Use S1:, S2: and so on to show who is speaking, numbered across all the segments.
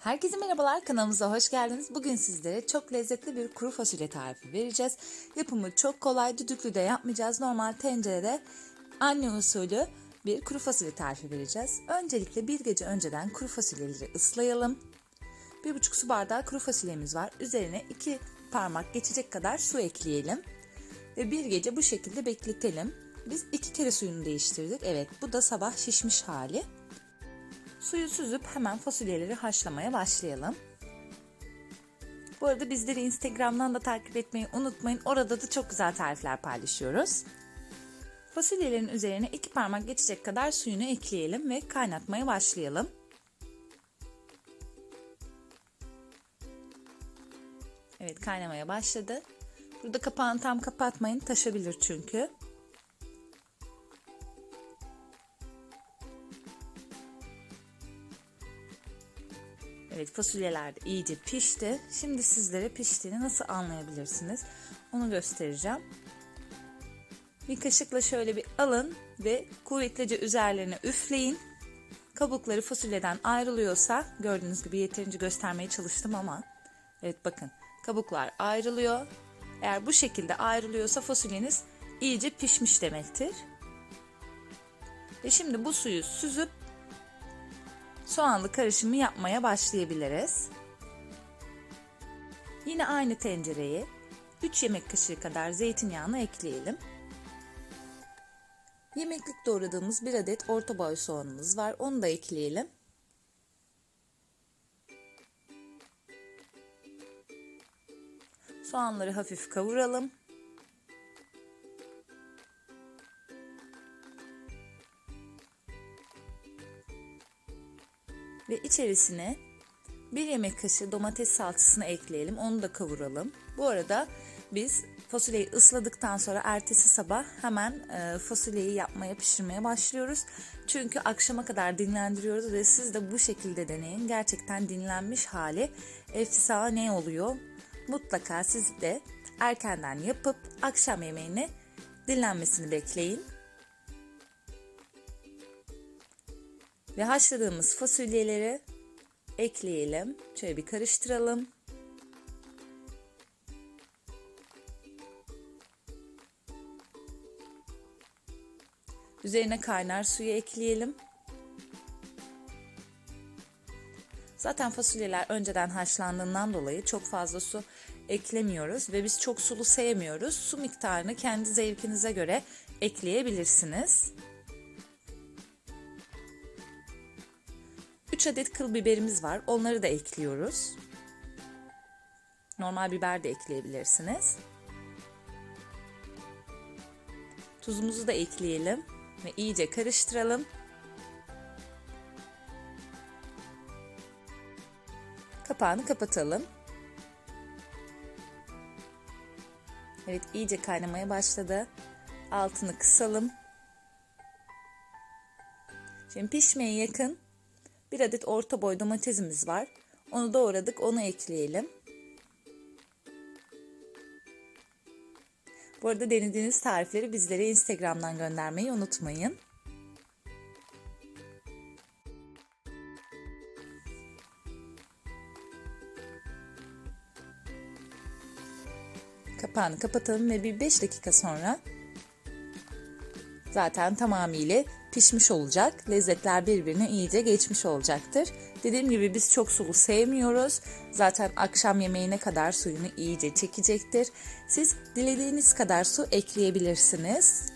S1: Herkese merhabalar kanalımıza hoş geldiniz. Bugün sizlere çok lezzetli bir kuru fasulye tarifi vereceğiz. Yapımı çok kolay, düdüklü de yapmayacağız. Normal tencerede anne usulü bir kuru fasulye tarifi vereceğiz. Öncelikle bir gece önceden kuru fasulyeleri ıslayalım. Bir buçuk su bardağı kuru fasulyemiz var. Üzerine iki parmak geçecek kadar su ekleyelim. Ve bir gece bu şekilde bekletelim. Biz iki kere suyunu değiştirdik. Evet bu da sabah şişmiş hali. Suyu süzüp hemen fasulyeleri haşlamaya başlayalım. Bu arada bizleri Instagram'dan da takip etmeyi unutmayın. Orada da çok güzel tarifler paylaşıyoruz. Fasulyelerin üzerine iki parmak geçecek kadar suyunu ekleyelim ve kaynatmaya başlayalım. Evet kaynamaya başladı. Burada kapağını tam kapatmayın taşabilir çünkü. Evet fasulyeler de iyice pişti. Şimdi sizlere piştiğini nasıl anlayabilirsiniz onu göstereceğim. Bir kaşıkla şöyle bir alın ve kuvvetlice üzerlerine üfleyin. Kabukları fasulyeden ayrılıyorsa gördüğünüz gibi yeterince göstermeye çalıştım ama evet bakın kabuklar ayrılıyor. Eğer bu şekilde ayrılıyorsa fasulyeniz iyice pişmiş demektir. Ve şimdi bu suyu süzüp soğanlı karışımı yapmaya başlayabiliriz. Yine aynı tencereye 3 yemek kaşığı kadar zeytinyağını ekleyelim. Yemeklik doğradığımız bir adet orta boy soğanımız var. Onu da ekleyelim. Soğanları hafif kavuralım. Ve içerisine bir yemek kaşığı domates salçasını ekleyelim. Onu da kavuralım. Bu arada biz fasulyeyi ısladıktan sonra ertesi sabah hemen e, fasulyeyi yapmaya pişirmeye başlıyoruz. Çünkü akşama kadar dinlendiriyoruz ve siz de bu şekilde deneyin. Gerçekten dinlenmiş hali efsane oluyor. Mutlaka siz de erkenden yapıp akşam yemeğini dinlenmesini bekleyin. Ve haşladığımız fasulyeleri ekleyelim. Şöyle bir karıştıralım. Üzerine kaynar suyu ekleyelim. Zaten fasulyeler önceden haşlandığından dolayı çok fazla su eklemiyoruz ve biz çok sulu sevmiyoruz. Su miktarını kendi zevkinize göre ekleyebilirsiniz. 3 adet kıl biberimiz var. Onları da ekliyoruz. Normal biber de ekleyebilirsiniz. Tuzumuzu da ekleyelim ve iyice karıştıralım. Kapağını kapatalım. Evet iyice kaynamaya başladı. Altını kısalım. Şimdi pişmeye yakın bir adet orta boy domatesimiz var. Onu doğradık, onu ekleyelim. Bu arada denediğiniz tarifleri bizlere Instagram'dan göndermeyi unutmayın. Kapağını kapatalım ve bir 5 dakika sonra zaten tamamıyla pişmiş olacak. Lezzetler birbirine iyice geçmiş olacaktır. Dediğim gibi biz çok sulu sevmiyoruz. Zaten akşam yemeğine kadar suyunu iyice çekecektir. Siz dilediğiniz kadar su ekleyebilirsiniz.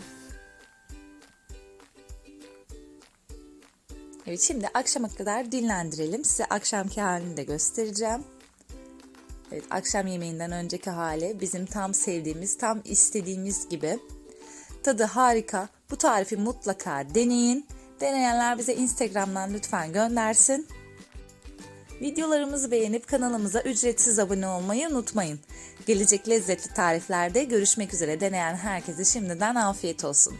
S1: Evet şimdi akşama kadar dinlendirelim. Size akşamki halini de göstereceğim. Evet akşam yemeğinden önceki hali bizim tam sevdiğimiz, tam istediğimiz gibi. Tadı harika. Bu tarifi mutlaka deneyin. Deneyenler bize Instagram'dan lütfen göndersin. Videolarımızı beğenip kanalımıza ücretsiz abone olmayı unutmayın. Gelecek lezzetli tariflerde görüşmek üzere deneyen herkese şimdiden afiyet olsun.